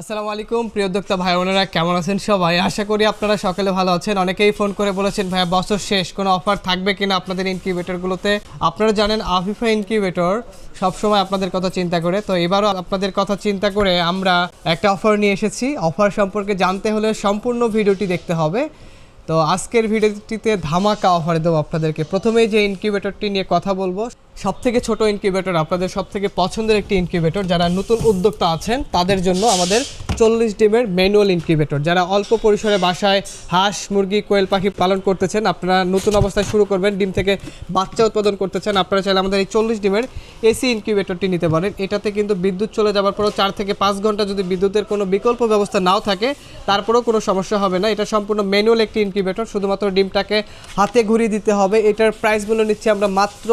আসসালামু আলাইকুম, প্রিয় ভাই ওনারা কেমন আছেন সবাই? আশা করি আপনারা সকালে ভালো আছেন। অনেকেই ফোন করে বলেছেন, ভাইয়া, বছর শেষ, কোনো অফার থাকবে কিনা আপনাদের ইনকিউবেটরগুলোতে? আপনারা জানেন, আফিফা ইনকিউবেটর সবসময় আপনাদের কথা চিন্তা করে। তো এবারও আপনাদের কথা চিন্তা করে আমরা একটা অফার নিয়ে এসেছি। অফার সম্পর্কে জানতে হলে সম্পূর্ণ ভিডিওটি দেখতে হবে। তো আজকের ভিডিওটিতে ধামাকা অফার দেবো আপনাদেরকে। প্রথমেই যে ইনকিউবেটরটি নিয়ে কথা বলব সব থেকে ছোটো ইনকিউবেটর আপনাদের সব থেকে পছন্দের একটি ইনকিউবেটর যারা নতুন উদ্যোক্তা আছেন, তাদের জন্য আমাদের চল্লিশ ডিমের ম্যানুয়াল ইনকিউবেটর। যারা অল্প পরিসরে বাসায় হাঁস, মুরগি, কোয়েল পাখি পালন করতেছেন, আপনারা নতুন অবস্থায় শুরু করবেন, ডিম থেকে বাচ্চা উৎপাদন করতেছেন, আপনারা চাইলে আমাদের এই চল্লিশ ডিমের এসি ইনকিউবেটরটি নিতে পারেন। এটাতে কিন্তু বিদ্যুৎ চলে যাওয়ার পরও চার থেকে পাঁচ ঘণ্টা যদি বিদ্যুতের কোনো বিকল্প ব্যবস্থা নাও থাকে, তারপরেও কোনো সমস্যা হবে না। এটা সম্পূর্ণ ম্যানুয়াল একটি ইনকিউবেটর, শুধুমাত্র ডিমটাকে হাতে ঘুরিয়ে দিতে হবে। এটার প্রাইসগুলো নিচ্ছি আমরা মাত্র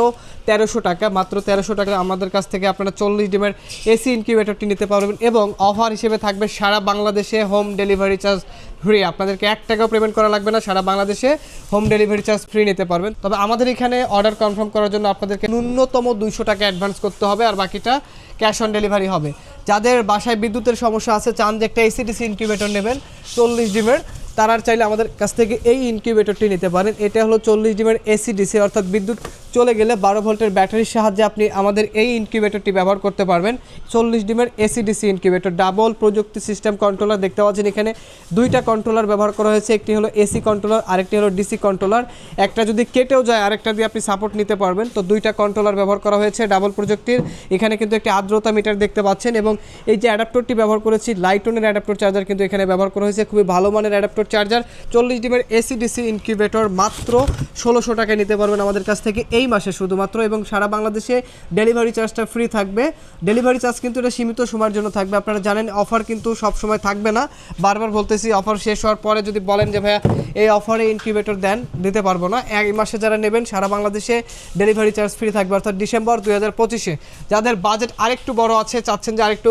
তেরোশো টাকা, মাত্র তেরোশো টাকা। আমাদের কাছ থেকে আপনারা চল্লিশ ডিমের এসি ইনকিউবেটরটি নিতে পারবেন এবং অফার হিসেবে থাকবে সারা বাংলাদেশে হোম ডেলিভারি চার্জ ফ্রি আপনাদেরকে এক টাকাও পেমেন্ট করা লাগবে না, সারা বাংলাদেশে হোম ডেলিভারি চার্জ ফ্রি নিতে পারবেন। তবে আমাদের এখানে অর্ডার কনফার্ম করার জন্য আপনাদেরকে ন্যূনতম দুইশো টাকা অ্যাডভান্স করতে হবে আর বাকিটা ক্যাশ অন ডেলিভারি হবে। যাদের বাসায় বিদ্যুতের সমস্যা আছে, চান যে একটা এসিডিসি ইনকিউবেটর নেবেন, চল্লিশ ডিমের, তারা চাইলে আমাদের কাছ থেকে এই ইনকিউবেটরটি নিতে পারেন। এটা হলো চল্লিশ ডিমের এসিডিসি অর্থাৎ বিদ্যুৎ চলে গেলে বারো ভোল্টের ব্যাটারির সাহায্যে আপনি আমাদের এই ইনকিউবেটরটি ব্যবহার করতে পারবেন। চল্লিশ ডিমের এসিডিসি ইনকিউবেটর, ডাবল প্রযুক্তি সিস্টেম কন্ট্রোলার দেখতে পাচ্ছেন এখানে। দুইটা কন্ট্রোলার ব্যবহার করা হয়েছে, একটি হলো এসি কন্ট্রোলার, আরেকটি হলো ডিসি কন্ট্রোলার। একটা যদি কেটেও যায়, আরেকটা দিয়ে আপনি সাপোর্ট নিতে পারবেন। তো দুইটা কন্ট্রোলার ব্যবহার করা হয়েছে ডাবল প্রযুক্তির। এখানে কিন্তু একটি আর্দ্রতা মিটার দেখতে পাচ্ছেন এবং এই যে অ্যাডাপ্টরটি ব্যবহার করেছি, লাইটনের অ্যাডাপ্টর চার্জার কিন্তু এখানে ব্যবহার করা হয়েছে, খুবই ভালো মানের অ্যাডাপ্টর চার্জার। চল্লিশ ডিমের এসি ডিসি ইনকিউবেটর মাত্র ষোলোশো টাকায় নিতে পারবেন আমাদের কাছ থেকে। এই মাসে শুধুমাত্র এবং সারা বাংলাদেশে ডেলিভারি চার্জটা ফ্রি থাকবে। ডেলিভারি চার্জ কিন্তু এটা সীমিত সময়ের জন্য থাকবে। আপনারা জানেন অফার কিন্তু সব সময় থাকবে না। বারবার বলতেছি অফার শেষ হওয়ার পরে যদি বলেন যে, ভাইয়া, এই অফারে ইনকিউবেটর দেন, দিতে পারব না। এক মাসে যারা নেবেন, সারা বাংলাদেশে ডেলিভারি চার্জ ফ্রি থাকবে। অর্থাৎ ডিসেম্বর দুই হাজার পঁচিশে যাদের বাজেট আরেকটু বড় আছে, চাচ্ছেন যে আরেকটু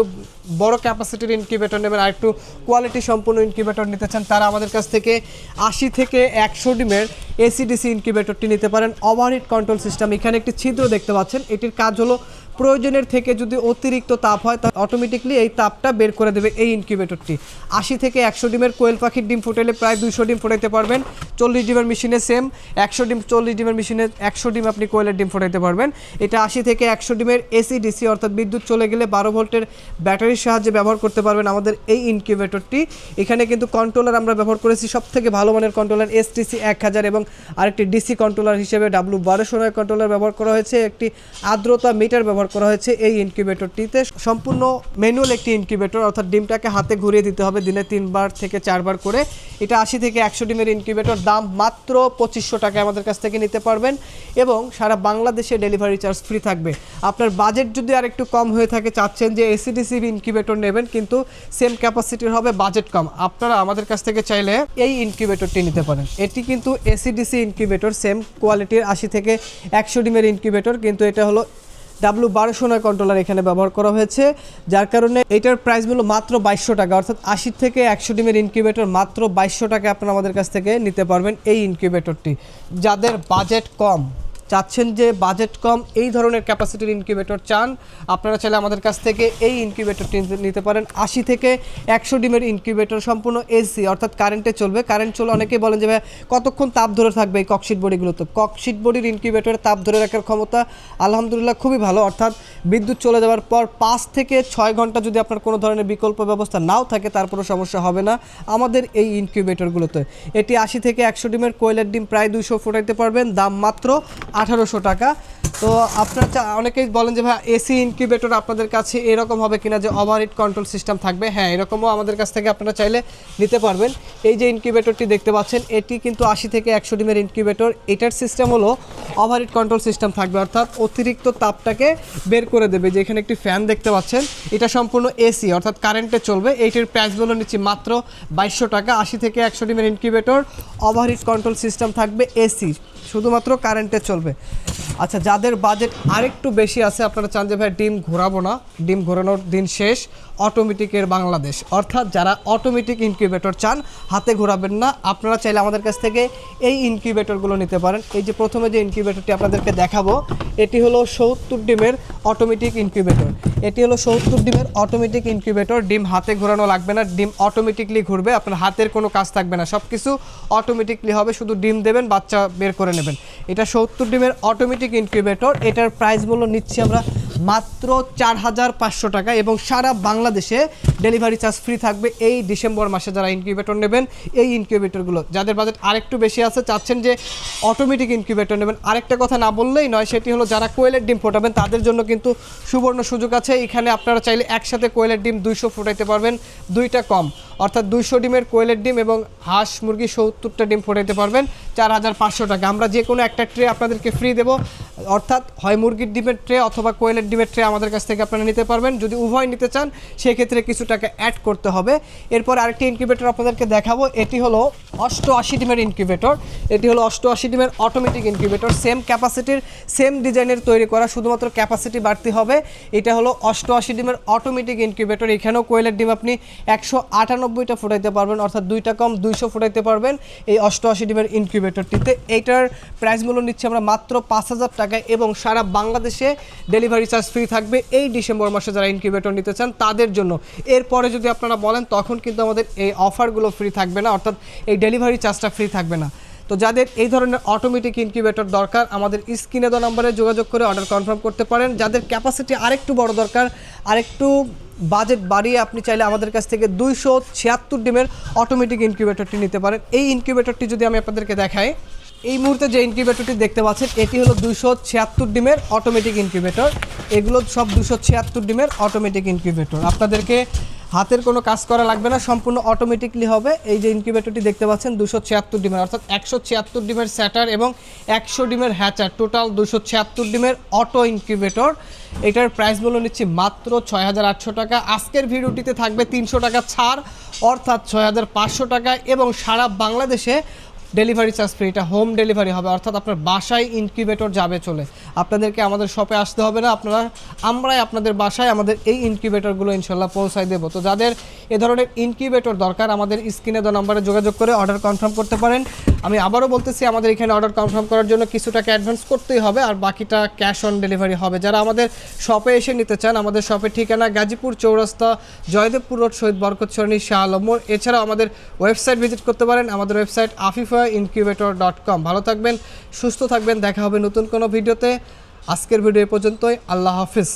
বড় ক্যাপাসিটির ইনকিউবেটর নেবেন, আরেকটু কোয়ালিটি সম্পূর্ণ ইনকিউবেটর নিতে চান, তারা আমাদের কাছ থেকে আশি থেকে একশো ডিমের এসিডিসি ইনকিউবেটরটি নিতে পারেন। ওভারহিট কন্ট্রোল সিস্টেম এখানে একটি ছিদ্র দেখতে পাচ্ছেন। এটির কাজ হলো প্রয়োজনের থেকে যদি অতিরিক্ত তাপ হয়, তা অটোমেটিকলি এই তাপটা বের করে দেবে এই ইনকিউবেটরটি আশি থেকে একশো ডিমের কোয়েল পাখির ডিম ফুটাইলে প্রায় দুশো ডিম ফুটাইতে পারবেন। চল্লিশ ডিমের মেশিনে সেম একশো ডিম, চল্লিশ ডিমের মেশিনে একশো ডিম আপনি কোয়েলের ডিম ফুটাইতে পারবেন। এটা আশি থেকে একশো ডিমের এসি ডিসি অর্থাৎ বিদ্যুৎ চলে গেলে বারো ভোল্টের ব্যাটারির সাহায্যে ব্যবহার করতে পারবেন আমাদের এই ইনকিউবেটরটি এখানে কিন্তু কন্ট্রোলার আমরা ব্যবহার করেছি সব থেকে ভালো মানের কন্ট্রোলার এস এসটিসি এক হাজার এবং আরেকটি ডিসি কন্ট্রোলার হিসেবে ডাব্লু বারোশো নয় কন্ট্রোলার ব্যবহার করা হয়েছে। একটি আর্দ্রতা মিটার ব্যবহার করা হয়েছে এই ইনকিউবেটরটিতে। সম্পূর্ণ ম্যানুয়াল একটি ইনকিউবেটর, অর্থাৎ ডিমটাকে হাতে ঘুরিয়ে দিতে হবে দিনে তিনবার থেকে চারবার করে। এটা আশি থেকে একশো ডিমের ইনকিউবেটর, দাম মাত্র পঁচিশশো টাকা আমাদের কাছ থেকে নিতে পারবেন এবং সারা বাংলাদেশে ডেলিভারি চার্জ ফ্রি থাকবে। আপনার বাজেট যদি আর একটু কম হয়ে থাকে, চাচ্ছেন যে এসিডিসি ইনকিউবেটর নেবেন, কিন্তু সেম ক্যাপাসিটির হবে, বাজেট কম। আপনারা আমাদের কাছ থেকে চাইলে এই ইনকিউবেটরটি নিতে পারেন। এটি কিন্তু এসিডিসি ইনকিউবেটর, সেম কোয়ালিটির আশি থেকে একশো ডিমের ইনকিউবেটর, কিন্তু এটা হলো ডাব্লু বারোশো কন্ট্রোলার এখানে ব্যবহার করা হয়েছে, যার কারণে এটার প্রাইস মূল্য মাত্র বাইশশো টাকা, অর্থাৎ আশি থেকে একশো ডিমের ইনকিউবেটর মাত্র বাইশশো টাকা আপনারা আমাদের কাছ থেকে নিতে পারবেন এই ইনকিউবেটরটি যাদের বাজেট কম চাচ্ছেন যে বাজেট কম, এই ধরনের ক্যাপাসিটির ইনকিউবেটর চান। আপনারা চাইলে আমাদের কাছ থেকে এই ইনকিউবেটরটি নিতে পারেন। আশি থেকে একশো ডিমের ইনকিউবেটর সম্পূর্ণ এসি, অর্থাৎ কারেন্টে চলবে। কারেন্ট চলে অনেকেই বলেন যে ভাই কতক্ষণ তাপ ধরে থাকবে এই ককশিট বডিগুলোতে ককশিট বডির ইনকিউবেটরের তাপ ধরে রাখার ক্ষমতা আলহামদুলিল্লাহ খুবই ভালো। অর্থাৎ বিদ্যুৎ চলে যাওয়ার পর পাঁচ থেকে ছয় ঘণ্টা যদি আপনার কোনো ধরনের বিকল্প ব্যবস্থা নাও থাকে তারপরও সমস্যা হবে না আমাদের এই ইনকিউবেটরগুলোতে এটি আশি থেকে একশো ডিমের কোয়েলের ডিম প্রায় দুশো ফোটাইতে পারবেন। দাম মাত্র আঠারোশো টাকা। তো আপনার অনেকেই বলেন যে, ভাই, এসি ইনকিউবেটর আপনাদের কাছে এরকম হবে কিনা যে ওভারহিট কন্ট্রোল সিস্টেম থাকবে? হ্যাঁ এরকমও আমাদের কাছ থেকে আপনারা চাইলে নিতে পারবেন। এই যে ইনকিউবেটরটি দেখতে পাচ্ছেন, এটি কিন্তু আশি থেকে একশো ডিমের ইনকিউবেটর এটার সিস্টেম হলো ওভারহিট কন্ট্রোল সিস্টেম থাকবে, অর্থাৎ অতিরিক্ত তাপটাকে বের করে দেবে। যে এখানে একটি ফ্যান দেখতে পাচ্ছেন, এটা সম্পূর্ণ এসি অর্থাৎ কারেন্টে চলবে। এইটির প্রাইসগুলো নিচ্ছি মাত্র বাইশশো টাকা, আশি থেকে একশো ডিমের ইনকিউবেটর ওভারহিট কন্ট্রোল সিস্টেম থাকবে এসি শুধুমাত্র কারেন্টে চলবে। আচ্ছা যাদের বাজেট আরেকটু বেশি আছে, আপনারা চান যে, ভাই, ডিম ঘোরাবো না, ডিম ঘোরানোর দিন শেষ অটোমেটিকের বাংলাদেশ। অর্থাৎ যারা অটোমেটিক ইনকিউবেটর চান, হাতে ঘোরাবেন না। আপনারা চাইলে আমাদের কাছ থেকে এই ইনকিউবেটরগুলো নিতে পারেন। এই যে, প্রথমে যে ইনকিউবেটরটি আপনাদেরকে দেখাবো, এটি হলো সত্তর ডিমের অটোমেটিক ইনকিউবেটর এটি হলো সত্তর ডিমের অটোমেটিক ইনকিউবেটর ডিম হাতে ঘোরানো লাগবে না, ডিম অটোমেটিকলি ঘুরবে। আপনার হাতের কোনো কাজ থাকবে না। সব কিছু অটোমেটিকলি হবে, শুধু ডিম দেবেন, বাচ্চা বের করে নেবেন। এটা সত্তর ডিমের অটোমেটিক ইনকিউবেটর এটার প্রাইস মূল্য নিচ্ছি আমরা মাত্র চার হাজার পাঁচশো টাকা এবং সারা বাংলাদেশে ডেলিভারি চার্জ ফ্রি থাকবে এই ডিসেম্বর মাসে যারা ইনকিউবেটর নেবেন, এই ইনকিউবেটরগুলো। যাদের বাজেট আরেকটু বেশি আছে, চাচ্ছেন যে অটোমেটিক ইনকিউবেটর নেবেন। আরেকটা কথা না বললেই নয়, সেটি হলো যারা কোয়েলের ডিম ফোটাবেন, তাদের জন্য কিন্তু সুবর্ণ সুযোগ আছে। এখানে আপনারা চাইলে একসাথে কোয়েলের ডিম দুইশো ফোটাইতে পারবেন, দুইটা কম। অর্থাৎ দুইশো ডিমের কোয়েলের ডিম এবং হাঁস মুরগি সত্তরটা ডিম ফোটাইতে পারবেন চার হাজার পাঁচশো টাকা। আমরা যে কোনো একটা ট্রে আপনাদেরকে ফ্রি দেবো। অর্থাৎ হয় মুরগির ডিমের ট্রে অথবা কোয়েলের ডিমের ট্রে আমাদের কাছ থেকে আপনারা নিতে পারবেন। যদি উভয় নিতে চান, সেক্ষেত্রে কিছু টাকা অ্যাড করতে হবে। এরপর আরেকটি ইনকিউবেটর আপনাদেরকে দেখাবো। এটি হলো অষ্টআশি ডিমের ইনকিউবেটর এটি হলো অষ্টআশি ডিমের অটোমেটিক ইনকিউবেটর সেম ক্যাপাসিটির সেম ডিজাইনের তৈরি করা। শুধুমাত্র ক্যাপাসিটি বাড়তি হবে। এটা হলো অষ্টআশি ডিমের অটোমেটিক ইনকিউবেটর এখানেও কোয়েলের ডিম আপনি একশো আটানব্বইটা ফুটাইতে পারবেন। অর্থাৎ দুইটা কম দুইশো ফুটাইতে পারবেন এই অষ্টআশি ডিমের ইনকিউবেটরটিতে এইটার প্রাইস মূল্য নিচ্ছে আমরা মাত্র পাঁচ হাজার টাকায় এবং সারা বাংলাদেশে ডেলিভারি চার্জ ফ্রি থাকবে। এই ডিসেম্বর মাসে যারা ইনকিউবেটর নিতে চান, তাদের জন্য। এরপরে যদি আপনারা বলেন, তখন কিন্তু আমাদের এই অফারগুলো ফ্রি থাকবে না, অর্থাৎ এই ডেলিভারি চার্জটা ফ্রি থাকবে না। তো যাদের এই ধরনের অটোমেটিক ইনকিউবেটর দরকার, আমাদের স্ক্রিনে দেওয়া নম্বরে যোগাযোগ করে অর্ডার কনফার্ম করতে পারেন। যাদের ক্যাপাসিটি আরেকটু বড় দরকার, আরেকটু বাজেট বাড়িয়ে আপনি চাইলে আমাদের কাছ থেকে দুইশো ছিয়াত্তর ডিমের অটোমেটিক ইনকিউবেটরটি নিতে পারেন। এই ইনকিউবেটরটি যদি আমি আপনাদেরকে দেখাই এই মুহূর্তে যে ইনকিউবেটরটি দেখতে পাচ্ছেন, এটি হলো দুশো ছিয়াত্তর ডিমের অটোমেটিক ইনকিউবেটর এগুলো সব দুশো ছিয়াত্তর ডিমের অটোমেটিক ইনকিউবেটর আপনাদেরকে হাতের কোনো কাজ করা লাগবে না, সম্পূর্ণ অটোমেটিকলি হবে। এই যে ইনকিউবেটরটি দেখতে পাচ্ছেন দুশো ছিয়াত্তর ডিমের, অর্থাৎ একশো ছিয়াত্তর ডিমের স্যাটার এবং একশো ডিমের হ্যাচার টোটাল দুশো ছিয়াত্তর ডিমের অটো ইনকিউবেটর এটার প্রাইস মূল্য নিচ্ছি মাত্র ছয় হাজার আটশো টাকা। আজকের ভিডিওটিতে থাকবে তিনশো টাকা ছাড়, অর্থাৎ ছয় হাজার পাঁচশো টাকা এবং সারা বাংলাদেশে ডেলিভারি চার্জ ফ্রি এটা হোম ডেলিভারি হবে, অর্থাৎ আপনার বাসায় ইনকিউবেটর যাবে চলে। আপনাদেরকে আমাদের শপে আসতে হবে না, আপনারা, আমরাই আপনাদের বাসায় আমাদের এই ইনকিউবেটরগুলো ইনশাল্লাহ পৌঁছায় দেবো। তো যাদের এ ধরনের ইনকিউবেটর দরকার, আমাদের স্ক্রিনে দ নম্বরে যোগাযোগ করে অর্ডার কনফার্ম করতে পারেন। আমি আবারও বলতেছি, আমাদের এখানে অর্ডার কনফার্ম করার জন্য কিছু টাকা অ্যাডভান্স করতেই হবে আর বাকিটা ক্যাশ অন ডেলিভারি হবে। যারা আমাদের শপে এসে নিতে চান, আমাদের শপের ঠিকানা গাজীপুর চৌরাস্তা, জয়দেবপুর রোড শহীদ বরকত সরণি, শাহ আলমোর এছাড়াও আমাদের ওয়েবসাইট ভিজিট করতে পারেন, আমাদের website Afifa incubator dot com ভালো থাকবেন, সুস্থ থাকবেন, দেখা হবে নতুন কোনো ভিডিওতে। আজকের ভিডিও এ পর্যন্তই, আল্লাহ হাফিজ।